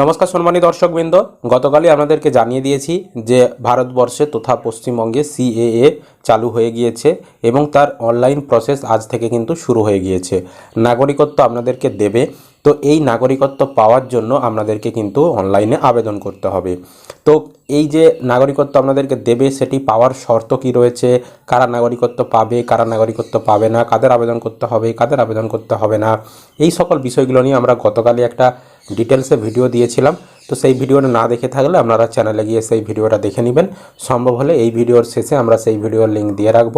নমস্কার সম্মানী দর্শকবৃন্দ, গতকালই আপনাদেরকে জানিয়ে দিয়েছি যে ভারতবর্ষে তথা পশ্চিমবঙ্গে সিএএ চালু হয়ে গিয়েছে এবং তার অনলাইন প্রসেস আজ থেকে কিন্তু শুরু হয়ে গিয়েছে। নাগরিকত্ব আপনাদেরকে দেবে তো এই নাগরিকত্ব পাওয়ার জন্য আপনাদেরকে কিন্তু অনলাইনে আবেদন করতে হবে। তো এই যে নাগরিকত্ব আপনাদেরকে দেবে, সেটি পাওয়ার শর্ত কি রয়েছে? কারা নাগরিকত্ব পাবে, কারা নাগরিকত্ব পাবে না, কাদের আবেদন করতে হবে, কাদের আবেদন করতে হবে না, এই সকল বিষয়গুলো নিয়ে আমরা গতকালই একটা ডিটেলসে ভিডিও দিয়েছিলাম। তো সেই ভিডিওটা না দেখে থাকলে আপনারা চ্যানেলে গিয়ে সেই ভিডিওটা দেখে নেবেন। সম্ভব হলে এই ভিডিওর শেষে আমরা সেই ভিডিওর লিঙ্ক দিয়ে রাখব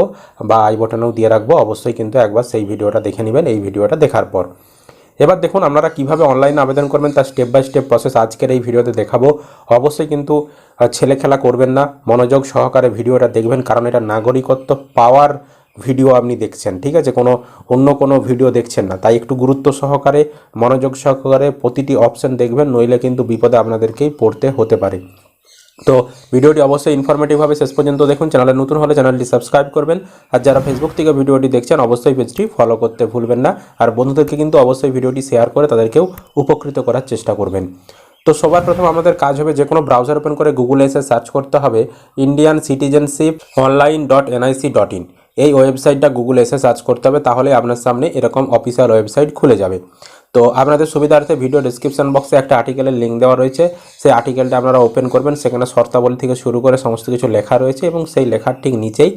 বা আই বটনেও দিয়ে রাখব। অবশ্যই কিন্তু একবার সেই ভিডিওটা দেখে নেবেন, এই ভিডিওটা দেখার পর। এবার দেখুন আপনারা কীভাবে অনলাইনে আবেদন করবেন, তার স্টেপ বাই স্টেপ প্রসেস আজকের এই ভিডিওতে দেখাবো। অবশ্যই কিন্তু ছেলে খেলা করবেন না, মনোযোগ সহকারে ভিডিওটা দেখবেন, কারণ এটা নাগরিকত্ব পাওয়ার ভিডিও আপনি দেখছেন, ঠিক আছে? কোনো, অন্য কোনো ভিডিও দেখছেন না, তাই একটু গুরুত্ব সহকারে, মনোযোগ সহকারে প্রতিটি অপশন দেখবেন, নইলে কিন্তু বিপদে আপনাদেরকেই পড়তে হতে পারে। তো ভিডিওটি অবশ্যই ইনফরমেটিভ হবে শেষ পর্যন্ত দেখুন। চ্যানেলে নতুন হলে চ্যানেলটি সাবস্ক্রাইব করবেন। আর যারা ফেসবুক থেকে ভিডিওটি দেখছেন, অবশ্যই পেজটি ফলো করতে ভুলবেন না। আর বন্ধুদেরকে কিন্তু অবশ্যই ভিডিওটি শেয়ার করে তাদেরকেও উপকৃত করার চেষ্টা করবেন। তো সবার প্রথম আমাদের কাজ হবে যে কোনো ব্রাউজার ওপেন করে গুগলে এসে সার্চ করতে হবে Indian citizenship online dot NIC dot in এই ওয়েবসাইটটা গুগল এসে সার্চ করতে হবে তাহলে আপনার সামনে এরকম অফিসিয়াল ওয়েবসাইট খুলে যাবে। তো আপনাদের সুবিধার্থে ভিডিও ডিসক্রিপশন বক্সে একটা আর্টিকেলের লিঙ্ক দেওয়া রয়েছে। সেই আর্টিকেলটা আপনারা ওপেন করবেন, সেখানে শর্তাবলী থেকে শুরু করে সমস্ত কিছু লেখা রয়েছে এবং সেই লেখার ঠিক নিচেই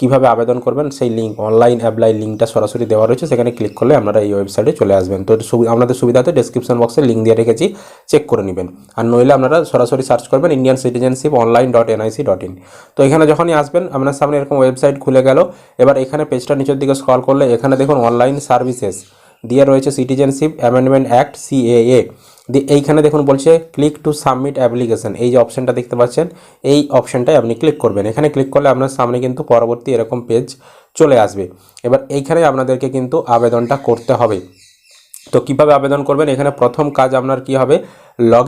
কীভাবে আবেদন করবেন, সেই লিঙ্ক অনলাইন অ্যাপ্লাই লিঙ্কটা সরাসরি দেওয়া রয়েছে, সেখানে ক্লিক করলে আপনারা এই ওয়েবসাইটে চলে আসবেন। তো আপনাদের সুবিধাতে ডিসক্রিপশন বক্সে লিঙ্ক দিয়ে রেখেছি চেক করে নেবেন। আর নইলে আপনারা সরাসরি সার্চ করবেন Indian citizenship online dot NIC dot in তো এখানে যখনই আসবেন, আপনার সামনে এরকম ওয়েবসাইট খুলে গেল, এবার এখানে পেজটা নিচের দিকে স্ক্রল করলে এখানে দেখুন অনলাইন সার্ভিসেস দিয়ে রয়েছে সিটিজেনশিপ অ্যামেন্ডমেন্ট অ্যাক্ট সিএএ এইখানে দেখুন বলছে ক্লিক টু সাবমিট অ্যাপ্লিকেশন এই যে অপশানটা দেখতে পাচ্ছেন, এই অপশানটাই আপনি ক্লিক করবেন। এখানে ক্লিক করলে আপনার সামনে কিন্তু পরবর্তী এরকম পেজ চলে আসবে। এবার এইখানে আপনাদেরকে কিন্তু আবেদনটা করতে হবে। তো কীভাবে আবেদন করবেন? এখানে প্রথম কাজ আপনার কি হবে? লগ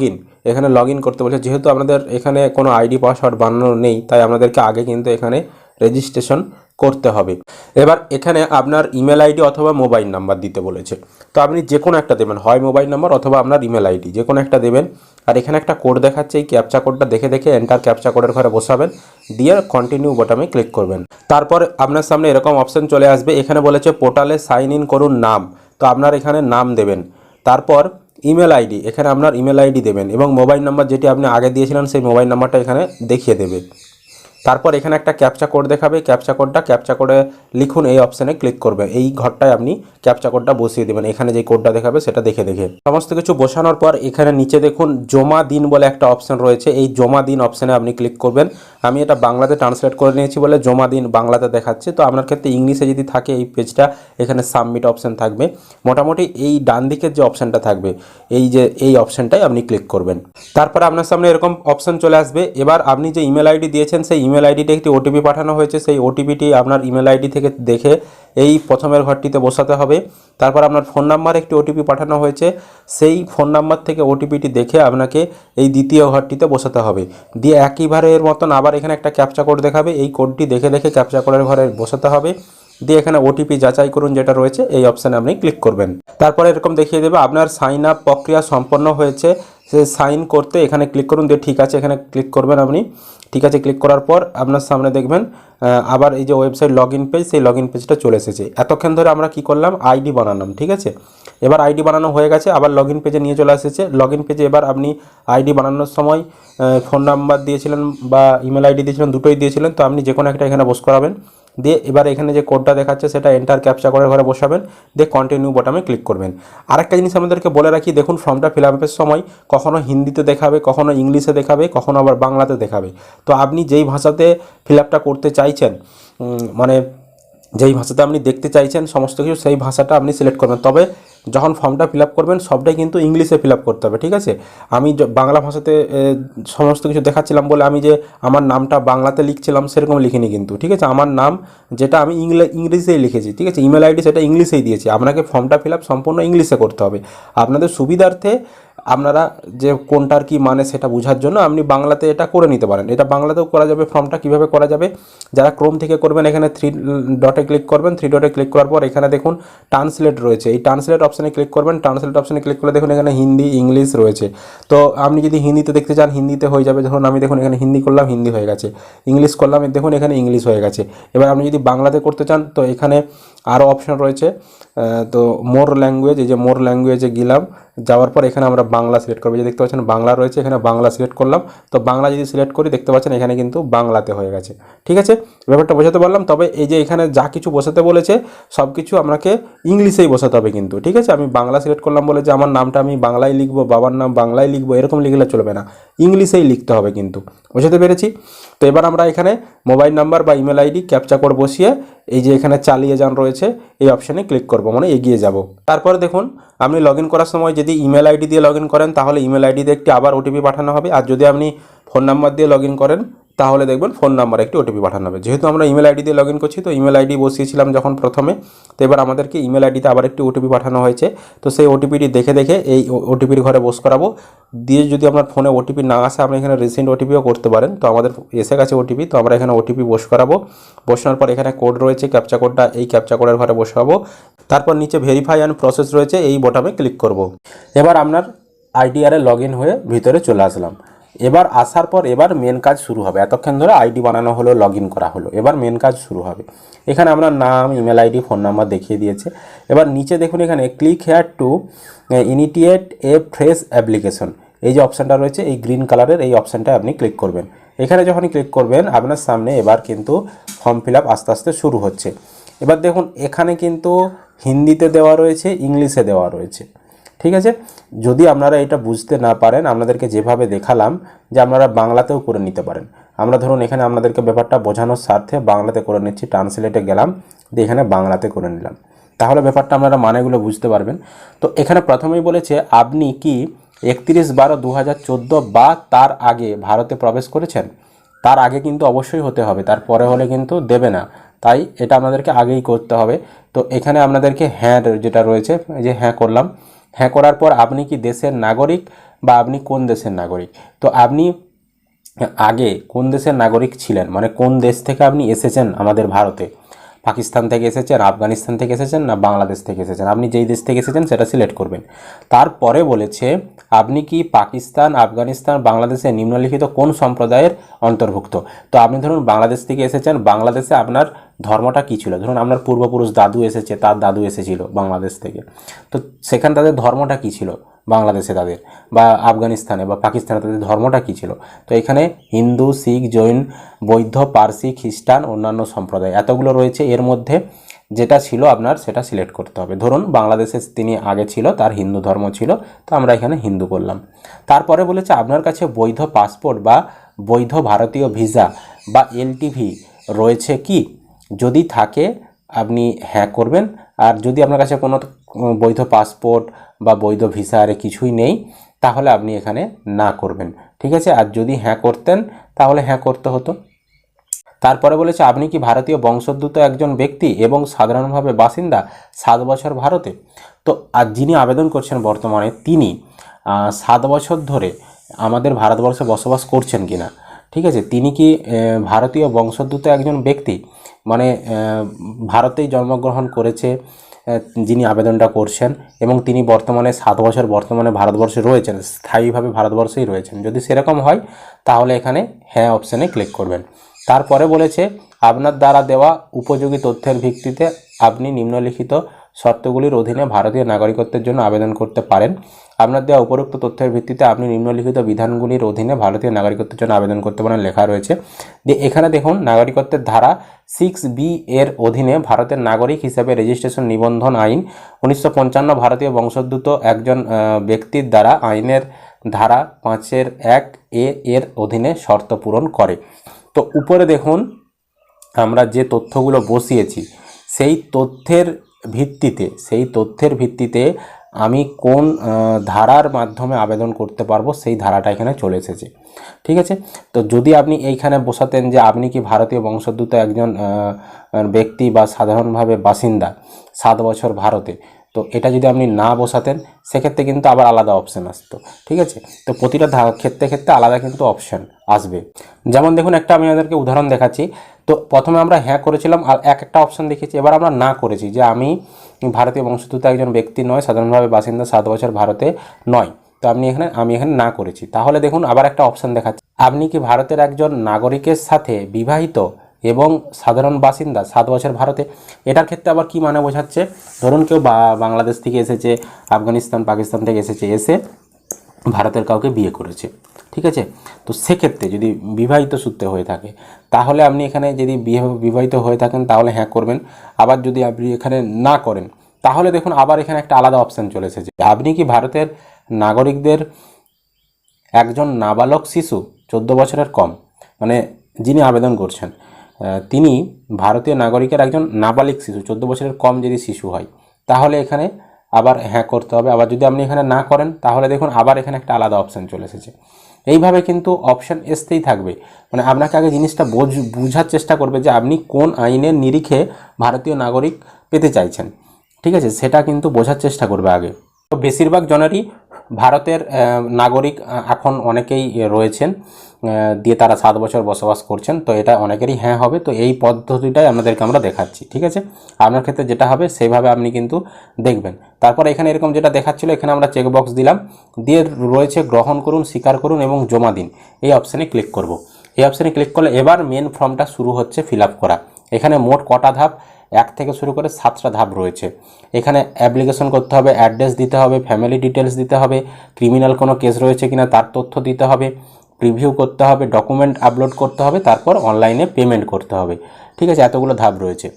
এখানে লগ করতে বলছে, যেহেতু আপনাদের এখানে কোনো আইডি পাসওয়ার্ড বানানো নেই, তাই আপনাদেরকে আগে কিন্তু এখানে রেজিস্ট্রেশন করতে হবে। এবার এখানে আপনার ইমেল আইডি অথবা মোবাইল নাম্বার দিতে বলেছে। তো আপনি যে কোনো একটা দেবেন, হয় মোবাইল নাম্বার অথবা আপনার ইমেল আইডি যে কোনো একটা দেবেন। আর এখানে একটা কোড দেখাচ্ছে, এই ক্যাপচা কোডটা দেখে দেখে এন্টার ক্যাপচা কোডের ঘরে বসাবেন, দিয়ে কন্টিনিউ বটামে ক্লিক করবেন। তারপর আপনার সামনে এরকম অপশন চলে আসবে, এখানে বলেছে পোর্টালে সাইন ইন করুন নাম। তো আপনার এখানে নাম দেবেন। তারপর ইমেল আইডি এখানে আপনার ইমেল আইডি দেবেন এবং মোবাইল নাম্বার যেটি আপনি আগে দিয়েছিলেন, সেই মোবাইল নাম্বারটা এখানে দেখিয়ে দেবে। তারপর এখানে একটা ক্যাপচা কোড দেখাবে। ক্যাপচা কোডটা ক্যাপচা কোডে লিখুন এই অপশানে ক্লিক করবে। এই ঘরটায় আপনি ক্যাপচা কোডটা বসিয়ে দেবেন। এখানে যে কোডটা দেখাবে সেটা দেখে দেখে। সমস্ত কিছু বসানোর পর এখানে নিচে দেখুন জমা দিন বলে একটা অপশান রয়েছে। এই জমা দিন অপশানে আপনি ক্লিক করবেন। আমি এটা বাংলাতে ট্রান্সলেট করে নিয়েছি বলে জমা দিন বাংলাতে দেখাচ্ছে। তো আপনার ক্ষেত্রে ইংলিশে যদি থাকে এই পেজটা এখানে সাবমিট অপশান থাকবে। মোটামুটি এই ডান দিকের যে অপশানটা থাকবে, এই যে, এই অপশানটাই আপনি ক্লিক করবেন। তারপরে আপনার সামনে এরকম অপশান চলে আসবে। এবার আপনি যে ইমেল আইডি দিয়েছেন, সেই ইমেল আইডিতে একটি ওটিপি পাঠানো হয়েছে, সেই ওটিপিটি আপনার ইমেল আইডি থেকে দেখে এই প্রথমের ঘরটিতে বসাতে হবে। তারপর আপনার ফোন নাম্বার একটি ওটিপি পাঠানো হয়েছে, সেই ফোন নাম্বার থেকে ওটিপিটি দেখে আপনাকে এই দ্বিতীয় ঘরটিতে বসাতে হবে। দিয়ে একইবারে এর মতন আবার এখানে একটা ক্যাপচা কোড দেখাবে, এই কোডটি দেখে দেখে ক্যাপচা কোডের ঘরে বসাতে হবে। দিয়ে এখানে ওটিপি যাচাই করুন যেটা রয়েছে, এই অপশানে আপনি ক্লিক করবেন। তারপরে এরকম দেখিয়ে দেবে, আপনার সাইন আপ প্রক্রিয়া সম্পন্ন হয়েছে সে সাইন করতে এখানে ক্লিক করুন, দিয়ে ঠিক আছে, এখানে ক্লিক করবেন আপনি। ঠিক আছে, ক্লিক করার পর আপনার সামনে দেখবেন আবার এই যে ওয়েবসাইট লগ ইন পেজ, সেই লগ ইন পেজটা চলে এসেছে। এতক্ষণ ধরে আমরা কি করলাম? আইডি বানালাম, ঠিক আছে? এবার আইডি বানানো হয়ে গেছে, আবার লগ ইন পেজে নিয়ে চলে এসেছে। লগ ইন পেজে এবার আপনি আইডি বানানোর সময় ফোন নাম্বার দিয়েছিলেন বা ইমেল আইডি দিয়েছিলেন, দুটোই দিয়েছিলেন, তো আপনি যে কোনো একটা এখানে বস করাবেন। দিয়ে এবার এখানে যে কোডটা দেখাচ্ছে সেটা এন্টার ক্যাপচা করে ঘরে বসাবেন, দিয়ে কন্টিনিউ বটামে ক্লিক করবেন। আরেকটা জিনিস আমাদেরকে বলে রাখি, দেখুন ফর্মটা ফিল আপের সময় কখনো হিন্দিতে দেখাবে, কখনো ইংলিশে দেখাবে, কখনো আবার বাংলাতে দেখাবে। তো আপনি যেই ভাষাতে ফিল আপটা করতে চাইছেন মানে যেই ভাষাতে আপনি দেখতে চাইছেন, সমস্ত কিছু সেই ভাষাটা আপনি সিলেক্ট করবেন। তবে যখন ফর্মটা ফিল আপ করবেন, সবটাই কিন্তু ইংলিশে ফিল আপ করতে হবে, ঠিক আছে? আমি বাংলা ভাষাতে সমস্ত কিছু দেখাচ্ছিলাম বলে আমি যে আমার নামটা বাংলাতে লিখছিলাম, সেরকম লিখিনি কিন্তু, ঠিক আছে? আমার নাম যেটা আমি ইংলা ইংলিশেই লিখেছি, ঠিক আছে? ইমেল আইডি সেটা ইংলিশেই দিয়েছি। আপনাকে ফর্মটা ফিল আপ সম্পূর্ণ ইংলিশে করতে হবে। আপনাদের সুবিধার্থে আপনারা যে কোনটার কি মানে সেটা বোঝার জন্য আপনি বাংলাতে এটা করে নিতে পারেন। এটা বাংলাতেও করা যাবে, ফর্মটা কীভাবে করা যাবে? যারা ক্রোম থেকে করবেন, এখানে থ্রি ডটে ক্লিক করবেন। থ্রি ডটে ক্লিক করার পর এখানে দেখুন ট্রান্সলেট রয়েছে। এই ট্রান্সলেট অপশানে ক্লিক করবেন। ট্রান্সলেট অপশানে ক্লিক করলে দেখুন এখানে হিন্দি, ইংলিশ রয়েছে। তো আপনি যদি হিন্দিতে দেখতে চান, হিন্দিতে হয়ে যাবে। ধরুন আমি দেখুন এখানে হিন্দি করলাম, হিন্দি হয়ে গেছে। ইংলিশ করলাম, দেখুন এখানে ইংলিশ হয়ে গেছে। এবার আপনি যদি বাংলাতে করতে চান, তো এখানে আরও অপশন রয়েছে। তো মোর ল্যাঙ্গুয়েজ এই যে মোর ল্যাঙ্গুয়েজে গেলাম। যাওয়ার পর এখানে আমরা বাংলা সিলেক্ট করব। যে দেখতে পাচ্ছেন, বাংলা রয়েছে, এখানে বাংলা সিলেক্ট করলাম। তো বাংলা যদি সিলেক্ট করি, দেখতে পাচ্ছেন এখানে কিন্তু বাংলাতে হয়ে গেছে। ঠিক আছে? ব্যাপারটা বোঝাতে পারলাম। তবে এই যে এখানে যা কিছু বসাতে বলেছে সব কিছু আপনাকে ইংলিশেই বসাতে হবে কিন্তু। ঠিক আছে? আমি বাংলা সিলেক্ট করলাম বলে যে আমার নামটা আমি বাংলায় লিখব, বাবার নাম বাংলায় লিখব, এরকম লিখলে চলবে না। ইংলিশেই লিখতে হবে কিন্তু। বোঝাতে পেরেছি? তো এবার আমরা এখানে মোবাইল নাম্বার বা ইমেল আইডি ক্যাপচা কোড বসিয়ে এই যে এখানে চালিয়ে যান রয়েছে, এই অপশানে ক্লিক করব মানে এগিয়ে যাব। তারপরে দেখুন, আপনি লগ করার সময় যদি ইমেল আইডি দিয়ে লগ করেন, তাহলে ইমেল আইডিতে একটি আবার ওটিপি পাঠানো হবে। আর যদি আপনি ফোন নাম্বার দিয়ে লগ করেন তাহলে দেখবেন ফোন নাম্বার একটি ওটিপি পাঠানো হবে। যেহেতু আমরা ইমেল আইডি দিয়ে লগ ইন করছি, তো ইমেল আইডি বসিয়েছিলাম যখন প্রথমে, তো এবার আমাদেরকে ইমেল আইডিতে আবার একটি ওটিপি পাঠানো হয়েছে। তো সেই ওটিপিটি দেখে দেখে এই ওটিপির ঘরে বস করাবো দিয়ে যদি আপনার ফোনে ওটিপি না আসে, আপনি এখানে রিসেন্ট ওটিপিও করতে পারেন। তো আমাদের এসে গেছে ওটিপি তো আমরা এখানে ওটিপি বস করাবো বসানোর পর এখানে কোড রয়েছে ক্যাপচা কোডটা এই ক্যাপচা কোডের ঘরে বসাবো তারপর নিচে ভেরিফাই অ্যান্ড প্রসেস রয়েছে, এই বোটামে ক্লিক করব। এবার আপনার আইডিআরে লগ ইন হয়ে ভিতরে চলে আসলাম। এবার আসার পর এবার মেন কাজ শুরু হবে। এতক্ষণ ধরে আইডি বানানো হলো লগ করা হলো। এবার মেন কাজ শুরু হবে। এখানে আমরা নাম ইমেল আইডি ফোন নাম্বার দেখিয়ে দিয়েছে। এবার নিচে দেখুন এখানে click here to initiate a fresh application এই যে অপশানটা রয়েছে, এই গ্রিন কালারের এই অপশানটায় আপনি ক্লিক করবেন। এখানে যখনই ক্লিক করবেন, আপনার সামনে এবার কিন্তু ফর্ম ফিল আস্তে আস্তে শুরু হচ্ছে। এবার দেখুন, এখানে কিন্তু হিন্দিতে দেওয়া রয়েছে, ইংলিশে দেওয়া রয়েছে। ঠিক আছে? যদি আপনারা এটা বুঝতে না পারেন, আপনাদেরকে যেভাবে দেখালাম, যে আপনারা বাংলাতেও করে নিতে পারেন। আমরা ধরুন এখানে আপনাদেরকে ব্যাপারটা বোঝানোর স্বার্থে বাংলাতে করে নিচ্ছি, ট্রান্সলেটে গেলাম, দিয়ে এখানে বাংলাতে করে নিলাম। তাহলে ব্যাপারটা আপনারা মানেগুলো বুঝতে পারবেন। তো এখানে প্রথমেই বলেছে, আপনি কি একত্রিশ বারো দু হাজার বা তার আগে ভারতে প্রবেশ করেছেন? তার আগে কিন্তু অবশ্যই হতে হবে, তারপরে হলে কিন্তু দেবে না। তাই এটা আপনাদেরকে আগেই করতে হবে। তো এখানে আপনাদেরকে হ্যাঁ যেটা রয়েছে যে হ্যাঁ করলাম। হ্যাঁ করার পর আপনি কি দেশের নাগরিক বা আপনি কোন দেশের নাগরিক? তো আপনি আগে কোন দেশের নাগরিক ছিলেন? মানে কোন দেশ থেকে আপনি এসেছেন আমাদের ভারতে? পাকিস্তান থেকে এসেছেন, আফগানিস্তান থেকে এসেছেন না বাংলাদেশ থেকে এসেছেন? আপনি যেই দেশ থেকে এসেছেন সেটা সিলেক্ট করবেন। তারপরে বলেছে, আপনি কি পাকিস্তান, আফগানিস্তান, বাংলাদেশে নিম্নলিখিত কোন সম্প্রদায়ের অন্তর্ভুক্ত? তো আপনি ধরুন বাংলাদেশ থেকে এসেছেন, বাংলাদেশে আপনার ধর্মটা কী ছিল? ধরুন আপনার পূর্বপুরুষ দাদু এসেছে, তার দাদু এসেছিল বাংলাদেশ থেকে। তো সেখানে তাদের ধর্মটা কী ছিল বাংলাদেশে তাদের? বা আফগানিস্তানে বা পাকিস্তানে তাদের ধর্মটা কী ছিল? তো এখানে হিন্দু, শিখ, জৈন, বৌদ্ধ, পার্সি, খ্রিস্টান, অন্যান্য সম্প্রদায় এতগুলো রয়েছে। এর মধ্যে যেটা ছিল আপনার সেটা সিলেক্ট করতে হবে। ধরুন বাংলাদেশে তিনি আগে ছিল, তার হিন্দু ধর্ম ছিল, তো আমরা এখানে হিন্দু করলাম তারপরে বলেছে আপনার কাছে বৈধ পাসপোর্ট বা বৈধ ভারতীয় ভিসা বা এলটিভি রয়েছে কি? যদি থাকে, আপনি হ্যাঁ করবেন। আর যদি আপনার কাছে কোনো বৈধ পাসপোর্ট বা বৈধ ভিসা আরে কিছুই নেই, তাহলে আপনি এখানে না করবেন। ঠিক আছে? আর যদি হ্যাঁ করতেন, তাহলে হ্যাঁ করতে হতো। তারপরে বলেছে, আপনি কি ভারতীয় বংশোদ্ভূত একজন ব্যক্তি এবং সাধারণভাবে বাসিন্দা সাত বছর ভারতে? তো, আর যিনি আবেদন করছেন বর্তমানে, তিনি সাত বছর ধরে আমাদের ভারতবর্ষে বসবাস করছেন কিনা? ঠিক আছে? তিনি কি ভারতীয় বংশোদ্ভূত একজন ব্যক্তি? মানে ভারতেই জন্মগ্রহণ করেছে যিনি আবেদনটা করছেন এবং তিনি বর্তমানে সাত বছর বর্তমানে ভারতবর্ষে রয়েছেন, স্থায়ীভাবে ভারতবর্ষেই রয়েছেন। যদি সেরকম হয়, তাহলে এখানে হ্যাঁ অপশানে ক্লিক করবেন। তারপরে বলেছে, আপনার দ্বারা দেওয়া উপযোগী তথ্যের ভিত্তিতে আপনি নিম্নলিখিত শর্তগুলির অধীনে ভারতীয় নাগরিকত্বের জন্য আবেদন করতে পারেন। আপনার দেওয়া উপরোক্ত তথ্যের ভিত্তিতে আপনি নিম্নলিখিত বিধানগুলির অধীনে ভারতীয় নাগরিকত্বের জন্য আবেদন করতে পারেন লেখা রয়েছে। দিয়ে এখানে দেখুন, নাগরিকত্বের ধারা সিক্স বি এর অধীনে ভারতের নাগরিক হিসাবে রেজিস্ট্রেশন নিবন্ধন আইন উনিশশো পঞ্চান্ন ভারতীয় বংশোদ্ভূত একজন ব্যক্তির দ্বারা আইনের ধারা পাঁচের এক এ এর অধীনে শর্ত পূরণ করে। তো উপরে দেখুন, আমরা যে তথ্যগুলো বসিয়েছি, সেই তথ্যের ভিত্তিতে, সেই তথ্যের ভিত্তিতে আমি কোন ধারার মাধ্যমে আবেদন করতে পারব সেই ধারাটা এখানে চলে এসেছে। ঠিক আছে? তো যদি আপনি এইখানে বসাতেন যে আপনি কি ভারতীয় বংশোদ্ভূত একজন ব্যক্তি বা সাধারণভাবে বাসিন্দা সাত বছর ভারতে, তো এটা যদি আপনি না বসাতেন, সেক্ষেত্রে কিন্তু আবার আলাদা অপশান আসতো। ঠিক আছে? তো প্রতিটা ক্ষেত্রে ক্ষেত্রে আলাদা কিন্তু অপশান আসবে। যেমন দেখুন, একটা আমি আপনাদেরকে উদাহরণ দেখাচ্ছি। তো প্রথমে আমরা হ্যাঁ করেছিলাম আর এক একটা অপশান দেখেছি। এবার আমরা না করেছি যে আমি ভারতীয় বংশোদ্ভূত একজন ব্যক্তি নয়, সাধারণভাবে বাসিন্দা সাত বছর ভারতে নয়। তো আপনি এখানে, আমি এখানে না করেছি। তাহলে দেখুন, আবার একটা অপশান দেখাচ্ছে। আপনি কি ভারতের একজন নাগরিকের সাথে বিবাহিত এবং সাধারণ বাসিন্দা সাত বছর ভারতে? এটার ক্ষেত্রে আবার কি মানে বোঝাচ্ছে? ধরুন কেউ বাংলাদেশ থেকে এসেছে, আফগানিস্তান, পাকিস্তান থেকে এসেছে, এসে ভারতের কাউকে বিয়ে করেছে। ঠিক আছে? তো সেক্ষেত্রে যদি বিবাহিত সূত্রে হয়ে থাকে তাহলে আপনি এখানে যদি বিবাহিত হয়ে থাকেন, তাহলে হ্যাঁ করবেন। আবার যদি আপনি এখানে না করেন, তাহলে দেখুন আবার এখানে একটা আলাদা অপশান চলে এসেছে। আপনি কি ভারতের নাগরিকদের একজন নাবালক শিশু, চোদ্দ বছরের কম মানে যিনি আবেদন করছেন তিনি ভারতীয় নাগরিকের একজন নাবালিক শিশু, চোদ্দ বছরের কম যদি শিশু হয়, তাহলে এখানে আবার হ্যাঁ করতে হবে। আবার যদি আপনি এখানে না করেন, তাহলে দেখুন আবার এখানে একটা আলাদা অপশান চলে এসেছে। এইভাবে কিন্তু অপশান এসতেই থাকবে। মানে আপনাকে আগে জিনিসটা বোঝ, বোঝার চেষ্টা করবে যে আপনি কোন আইনের নিরিখে ভারতীয় নাগরিক পেতে চাইছেন। ঠিক আছে? সেটা কিন্তু বোঝার চেষ্টা করবে আগে। তো বেশিরভাগ জনেরই ভারতের নাগরিক এখন অনেকেই রয়েছেন দিয়ে তারা সাত বছর বসবাস করছেন, তো এটা অনেকেরই হ্যাঁ হবে, তো এই পদ্ধতিটাই আপনাদেরকে আমরা দেখাচ্ছি, ঠিক আছে? আপনার ক্ষেত্রে যেটা হবে, সেইভাবে আপনি কিন্তু দেখবেন। তারপর এখানে এরকম যেটা দেখাচ্ছিল, এখানে আমরা চেকবক্স দিলাম, দিয়ে রয়েছে গ্রহণ করুন, স্বীকার করুন এবং জমা দিন, এই অপশানে ক্লিক করব। এই অপশানে ক্লিক করলে এবার মেন ফর্মটা শুরু হচ্ছে ফিল করা। এখানে মোট কটা ধাপ এক থেকে শুরু করে সাতটা ধাপ রয়েছে। এখানে অ্যাপ্লিকেশন করতে হবে, অ্যাড্রেস দিতে হবে, ফ্যামিলি ডিটেলস দিতে হবে, ক্রিমিনাল কোনো কেস রয়েছে কিনা তার তথ্য দিতে হবে, প্রিভিউ করতে হবে, ডকুমেন্ট আপলোড করতে হবে, তারপর অনলাইনে পেমেন্ট করতে হবে। ঠিক আছে, এতগুলো ধাপ রয়েছে।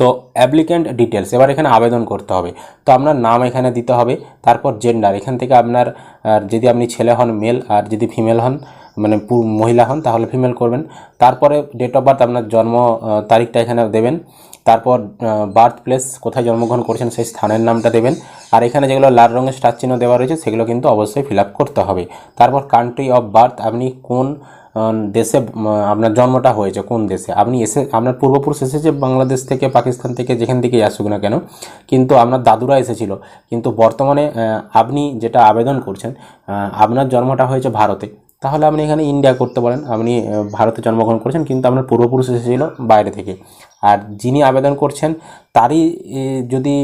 তো অ্যাপ্লিক্যান্ট ডিটেলস এবার এখানে আবেদন করতে হবে। তো আপনার নাম এখানে দিতে হবে, তারপর জেন্ডার। এখান থেকে আপনার যদি আপনি ছেলে হন, মেল, আর যদি ফিমেল হন মানে মহিলা হন, তাহলে ফিমেল করবেন। তারপরে ডেট অফ বার্থ আপনার জন্ম তারিখটা এখানে দেবেন। তারপর বার্থ প্লেস কোথায় জন্মগ্রহণ করেছেন সেই স্থানের নামটা দেবেন। আর এখানে যেগুলো লাল রঙের স্টার চিহ্ন দেওয়া রয়েছে, সেগুলো কিন্তু অবশ্যই ফিল করতে হবে। তারপর কান্ট্রি অফ বার্থ আপনি কোন দেশে আপনার জন্মটা হয়েছে, কোন দেশে? আপনি এসে, আপনার পূর্বপুরুষ এসেছে বাংলাদেশ থেকে, পাকিস্তান থেকে, যেখান থেকেই আসুক না কেন, কিন্তু আপনার দাদুরা এসেছিল। কিন্তু বর্তমানে আপনি যেটা আবেদন করছেন আপনার জন্মটা হয়েছে ভারতে। তাহলে আপনি এখানে ইন্ডিয়া করতে পারেন। আপনি ভারতে জন্মগ্রহণ করেছেন, কিন্তু আপনার পূর্বপুরুষ এসেছিল বাইরে থেকে। আর যিনি আবেদন করছেন, তারই যদি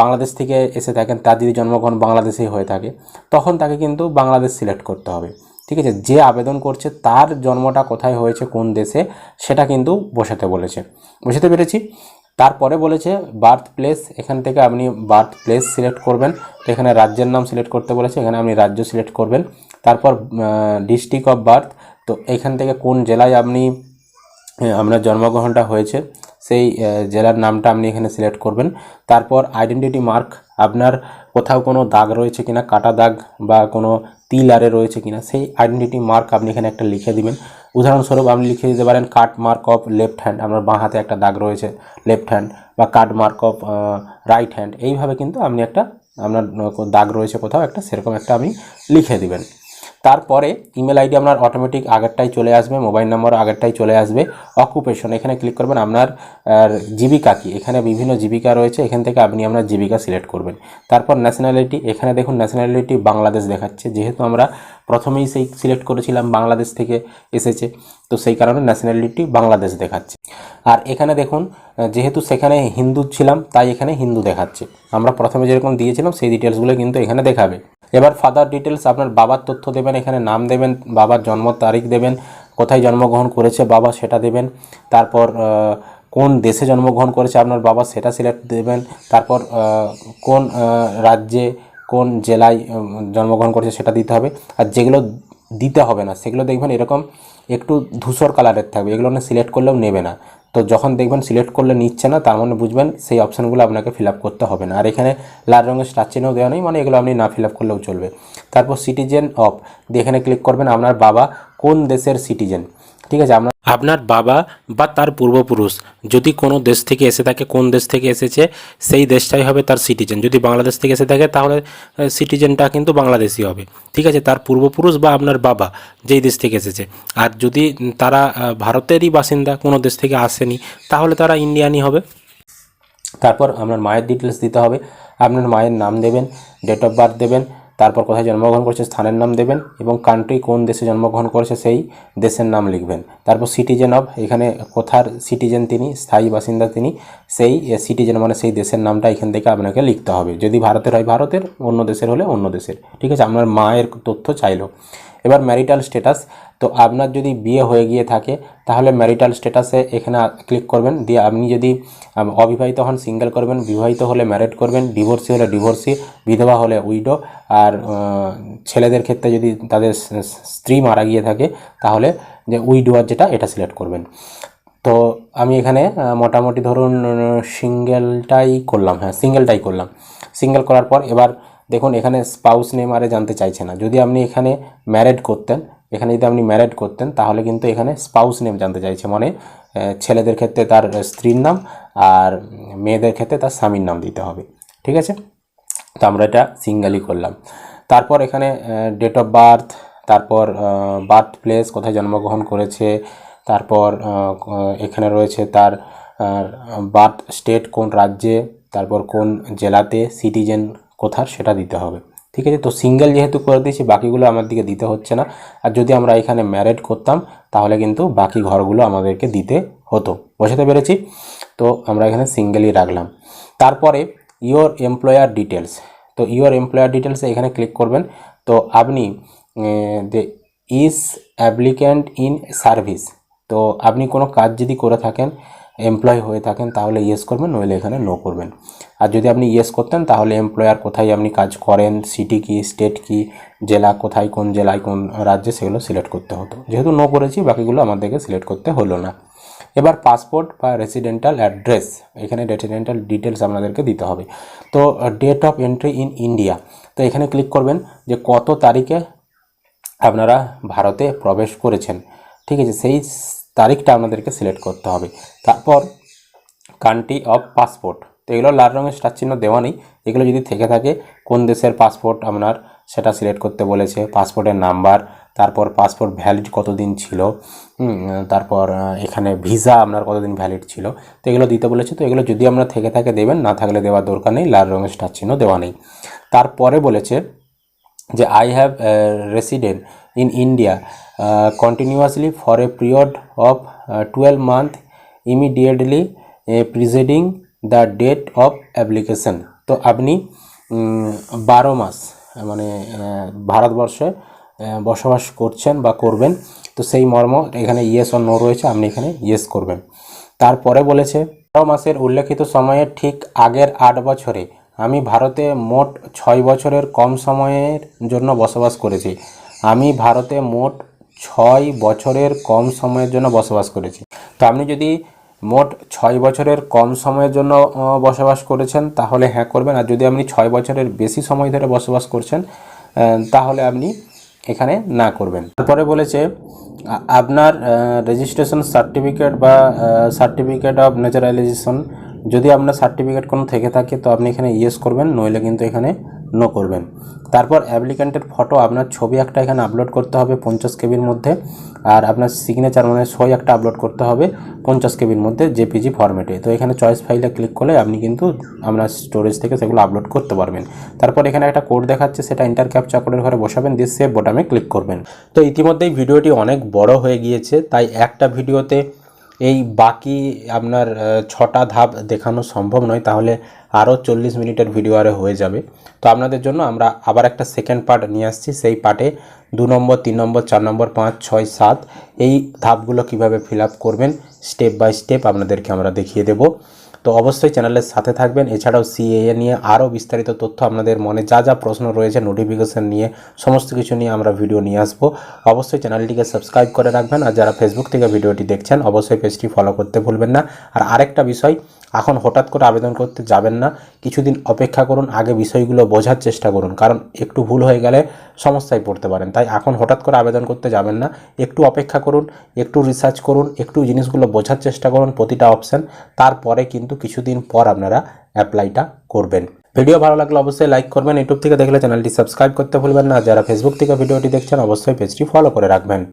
বাংলাদেশ থেকে এসে থাকেন, তার যদি জন্মগ্রহণ বাংলাদেশেই হয়ে থাকে, তখন তাকে কিন্তু বাংলাদেশ সিলেক্ট করতে হবে। ঠিক আছে? যে আবেদন করছে, তার জন্মটা কোথায় হয়েছে, কোন দেশে, সেটা কিন্তু বসাতে বলেছে। বুঝতে পেরেছি? তারপরে বলেছে, বার্থ প্লেস এখান থেকে আপনি বার্থ প্লেস সিলেক্ট করবেন। এখানে রাজ্যের নাম সিলেক্ট করতে বলেছে, এখানে আপনি রাজ্য সিলেক্ট করবেন। তারপর ডিস্ট্রিক্ট অফ বার্থ তো এখান থেকে কোন জেলায় আপনি আপনার জন্মগ্রহণটা হয়েছে, সেই জেলার নামটা আপনি এখানে সিলেক্ট করবেন। তারপর আইডেন্টিটি মার্ক আপনার কোথাও কোনো দাগ রয়েছে কিনা, কাটা দাগ বা কোনো তিল আরে রয়েছে কিনা, সেই আইডেন্টিটি মার্ক আপনি এখানে একটা লিখে দিবেন। উদাহরণস্বরূপ আপনি লিখে দিতে পারেন cut mark of left hand আপনার বাঁ হাতে একটা দাগ রয়েছে লেফট হ্যান্ড বা cut mark of right hand এইভাবে কিন্তু আপনি একটা, আপনার দাগ রয়েছে কোথাও, একটা সেরকম একটা আপনি লিখে দিবেন। তারপরে ইমেল আইডি আপনার অটোমেটিক আগেরটাই চলে আসবে মোবাইল নম্বর আগেরটাই চলে আসবে অকুপেশন এখানে ক্লিক করবেন আপনার জীবিকা কি, এখানে বিভিন্ন জীবিকা রয়েছে, এখান থেকে আপনি আপনার জীবিকা সিলেক্ট করবেন। তারপর ন্যাশনালিটি এখানে দেখুন ন্যাশনালিটি বাংলাদেশ দেখাচ্ছে, যেহেতু আমরা প্রথমেই সেই সিলেক্ট করেছিলাম বাংলাদেশ থেকে এসেছে, তো সেই কারণে ন্যাশনালিটি বাংলাদেশ দেখাচ্ছে। আর এখানে দেখুন যেহেতু সেখানে হিন্দু ছিলাম, তাই এখানে হিন্দু দেখাচ্ছে। আমরা প্রথমে যেরকম দিয়েছিলাম, সেই ডিটেলসগুলো কিন্তু এখানে দেখাবে। এবার ফাদার ডিটেলস আপনার বাবার তথ্য দেবেন, এখানে নাম দেবেন, বাবার জন্ম তারিখ দেবেন, কোথায় জন্মগ্রহণ করেছে বাবা সেটা দেবেন, তারপর কোন দেশে জন্মগ্রহণ করেছে আপনার বাবা সেটা সিলেক্ট দেবেন, তারপর কোন রাজ্যে কোন জেলায় জন্মগ্রহণ করেছে সেটা দিতে হবে, আর যেগুলো দিতে হবে না। সেগুলো দেখবেন এরকম একটু ধূসর কালারের থাকবে। এগুলো না সিলেক্ট করলেও নেবে না। তো যখন দেখবেন সিলেক্ট করলে নিচ্ছে না, তার মানে বুঝবেন সেই অপশানগুলো আপনাকে ফিল করতে হবে না। আর এখানে লাল রঙের স্টার চিহ্নও দেওয়া নেই মানে এগুলো আপনি না ফিল করলেও চলবে। তারপর সিটিজেন অফ এখানে ক্লিক করবেন আপনার বাবা কোন দেশের সিটিজেন ঠিক আছে, আপনার আপনার বাবা বা তার পূর্বপুরুষ যদি কোনো দেশ থেকে এসে থাকে, কোন দেশ থেকে এসেছে, সেই দেশটাই হবে তার সিটিজেন যদি বাংলাদেশ থেকে এসে থাকে, তাহলে সিটিজেনটা কিন্তু বাংলাদেশি হবে। ঠিক আছে, তার পূর্বপুরুষ বা আপনার বাবা যেই দেশ থেকে এসেছে। আর যদি তারা ভারতেরই বাসিন্দা, কোনো দেশ থেকে আসেনি, তাহলে তারা ইন্ডিয়ানই হবে। তারপর আপনার মায়ের ডিটেলস দিতে হবে। আপনার মায়ের নাম দেবেন ডেট অফ বার্থ দেবেন তারপর কোথায় জন্মগ্রহণ করেছে স্থানের নাম দেবেন এবং কান্ট্রি কোন দেশে জন্মগ্রহণ করেছে সেই দেশের নাম লিখবেন। তারপর সিটিজেন অফ এখানে কোথার সিটিজেন তিনি, স্থায়ী বাসিন্দা তিনি, সেই সিটিজেন মানে সেই দেশের নামটা এখান থেকে আপনাকে লিখতে হবে। যদি ভারতের হয় ভারতের, অন্য দেশের হলে অন্য দেশের। ঠিক আছে, আপনার মায়ের তথ্য চাইলো। এবার ম্যারিটাল স্ট্যাটাস তো আপনার যদি বিয়ে হয়ে গিয়ে থাকে, তাহলে ম্যারিটাল স্ট্যাটাসে এখানে ক্লিক করবেন। দিয়ে আপনি যদি অবিবাহিত হন সিঙ্গেল করবেন, বিবাহিত হলে ম্যারেড করবেন ডিভোর্সি হলে ডিভোর্সি বিধবা হলে উইডো আর ছেলেদের ক্ষেত্রে যদি তাদের স্ত্রী মারা গিয়ে থাকে, তাহলে যে উইডোয়ার যেটা, এটা সিলেক্ট করবেন। তো আমি এখানে মোটামুটি ধরুন সিঙ্গেলটাই করলাম হ্যাঁ সিঙ্গেলটাই করলাম। সিঙ্গেল করার পর এবার দেখুন, এখানে স্পাউস নেম আরে জানতে চাইছে না। যদি আপনি এখানে ম্যারেড করতেন এখানে যদি আপনি ম্যারেড করতেন, তাহলে কিন্তু এখানে স্পাউস নেম জানতে চাইছে। মানে ছেলেদের ক্ষেত্রে তার স্ত্রীর নাম আর মেয়েদের ক্ষেত্রে তার স্বামীর নাম দিতে হবে। ঠিক আছে? তো আমরা এটা সিঙ্গেলই করলাম। তারপর এখানে ডেট অফ বার্থ তারপর বার্থ প্লেস কোথায় জন্মগ্রহণ করেছে, তারপর এখানে রয়েছে তার বার্থ স্টেট কোন রাজ্যে, তারপর কোন জেলাতে সিটিজেন কোথার, সেটা দিতে হবে। ঠিক আছে? তো সিঙ্গেল যেহেতু করে দিয়েছি, বাকিগুলো আমার দিকে দিতে হচ্ছে না। আর যদি আমরা এখানে ম্যারেড করতাম, তাহলে কিন্তু বাকি ঘরগুলো আমাদেরকে দিতে হতো। বোঝাতে পেরেছি? তো আমরা এখানে সিঙ্গেলই রাখলাম। তারপরে ইওর এমপ্লয়ার ডিটেলস তো ইওর এমপ্লয়ার ডিটেলসে এখানে ক্লিক করবেন। তো আপনি যে ইজ অ্যাপ্লিক্যান্ট ইন সার্ভিস তো আপনি কোনো কাজ যদি করে থাকেন এমপ্লয় হয়ে থাকেন, তাহলে ইয়েস করবেন, নইলে এখানে নো করবেন। আর যদি আপনি ইয়েস করতেন, তাহলে এমপ্লয়ার কোথায় আপনি কাজ করেন সিটি কি স্টেট কি, জেলা কোথায়, কোন জেলায়, কোন রাজ্যে, সেগুলো সিলেক্ট করতে হতো। যেহেতু নো করেছি, বাকিগুলো আমাদেরকে সিলেক্ট করতে হলো না। এবার পাসপোর্ট বা রেসিডেন্টাল অ্যাড্রেস এখানে রেসিডেন্টাল ডিটেলস আপনাদেরকে দিতে হবে। তো date of entry in India তো এখানে ক্লিক করবেন যে কত তারিখে আপনারা ভারতে প্রবেশ করেছেন। ঠিক আছে, সেই তারিখটা আপনাদেরকে সিলেক্ট করতে হবে। তারপর কান্ট্রি অফ পাসপোর্ট তো এগুলো লাল রঙের স্টার চিহ্ন দেওয়া নেই। এগুলো যদি থেকে থাকে, কোন দেশের পাসপোর্ট আপনার সেটা সিলেক্ট করতে বলেছে পাসপোর্টের নাম্বার তারপর পাসপোর্ট ভ্যালিড কতদিন ছিল তারপর এখানে ভিসা আপনার কতদিন ভ্যালিড ছিল, তো এগুলো দিতে বলেছে। তো এগুলো যদি আপনার থেকে থাকে দেবেন, না থাকলে দেওয়ার দরকার নেই, লাল রঙের স্টার চিহ্ন দেওয়া নেই। তারপরে বলেছে যে I have resident in India continuously for a period of twelve month immediately preceding the date of application তো আপনি বারো মাস মানে ভারতবর্ষে বসবাস করছেন বা করবেন, তো সেই মর্ম এখানে ইয়েস ও নো রয়েছে, আপনি এখানে ইয়েস করবেন। তারপরে বলেছে, বারো মাসের উল্লেখিত সময়ের ঠিক আগের আট বছরে আমি ভারতে মোট ছয় বছরের কম সময়ের জন্য বসবাস করেছি। আমি ভারতে মোট ছয় বছরের কম সময়ের জন্য বসবাস করেছি। তো আপনি যদি মোট ছয় বছরের কম সময়ের জন্য বসবাস করেছেন, তাহলে হ্যাঁ করবেন। আর যদি আপনি ছয় বছরের বেশি সময় ধরে বসবাস করছেন তাহলে আপনি এখানে না করবেন। তারপরে বলেছে আপনার রেজিস্ট্রেশন সার্টিফিকেট বা সার্টিফিকেট অফ ন্যাচারালাইজেশন যদি আপনার সার্টিফিকেট কোনো থেকে থাকে, তো আপনি এখানে ইয়েস করবেন, নইলে কিন্তু এখানে নো করবেন। তারপর অ্যাপ্লিক্যান্টের ফটো আপনার ছবি একটা এখানে আপলোড করতে হবে পঞ্চাশ কেবির মধ্যে, আর আপনার সিগনেচার মানে সই একটা আপলোড করতে হবে পঞ্চাশ কেবির মধ্যে জেপিজি ফরম্যাটে তো এখানে চয়েস ফাইলে ক্লিক করলে আপনি কিন্তু আপনার স্টোরেজ থেকে সেগুলো আপলোড করতে পারবেন। তারপর এখানে একটা কোড দেখাচ্ছে, সেটা ইন্টার ক্যাপচা কোডের ঘরে বসাবেন, দিয়ে সেভ বোটামে ক্লিক করবেন। তো ইতিমধ্যেই ভিডিওটি অনেক বড় হয়ে গিয়েছে, তাই একটা ভিডিওতে এই বাকি আপনার ছটা ধাপ দেখানো সম্ভব নয়, তাহলে আরও চল্লিশ মিনিটের ভিডিও আরে হয়ে যাবে। তো আপনাদের জন্য আমরা আবার একটা সেকেন্ড পার্ট নিয়ে আসছি, সেই পার্টে দু নম্বর, তিন নম্বর, চার নম্বর, পাঁচ, ছয়, সাত, এই ধাপগুলো কীভাবে ফিল করবেন স্টেপ বাই স্টেপ আপনাদেরকে আমরা দেখিয়ে দেব। তো অবশ্যই চ্যানেলের সাথে থাকবেন। এছাড়াও সিএএ নিয়ে আরও বিস্তারিত তথ্য আপনাদের মনে যা যা প্রশ্ন রয়েছে নোটিফিকেশান নিয়ে, সমস্ত কিছু নিয়ে আমরা ভিডিও নিয়ে আসব। অবশ্যই চ্যানেলটিকে সাবস্ক্রাইব করে রাখবেন। আর যারা ফেসবুক থেকে ভিডিওটি দেখছেন, অবশ্যই পেজটি ফলো করতে ভুলবেন না। আর আরেকটা বিষয় এখন হঠাৎ করে আবেদন করতে যাবেন না। কিছুদিন অপেক্ষা করুন, আগে বিষয়গুলো বোঝার চেষ্টা করুন, কারণ একটু ভুল হয়ে গেলে সমস্যায় পড়তে পারেন। তাই এখন হঠাৎ করে আবেদন করতে যাবেন না। একটু অপেক্ষা করুন, একটু রিসার্চ করুন, একটু জিনিসগুলো বোঝার চেষ্টা করুন, প্রতিটা অপশান তারপরে কিন্তু কিছুদিন পর আপনারা অ্যাপ্লাইটা করবেন। ভিডিও ভালো লাগলে অবশ্যই লাইক করবেন। ইউটিউব থেকে দেখলে চ্যানেলটি সাবস্ক্রাইব করতে ভুলবেন না। যারা ফেসবুক থেকে ভিডিওটি দেখছেন, অবশ্যই পেজটি ফলো করে রাখবেন।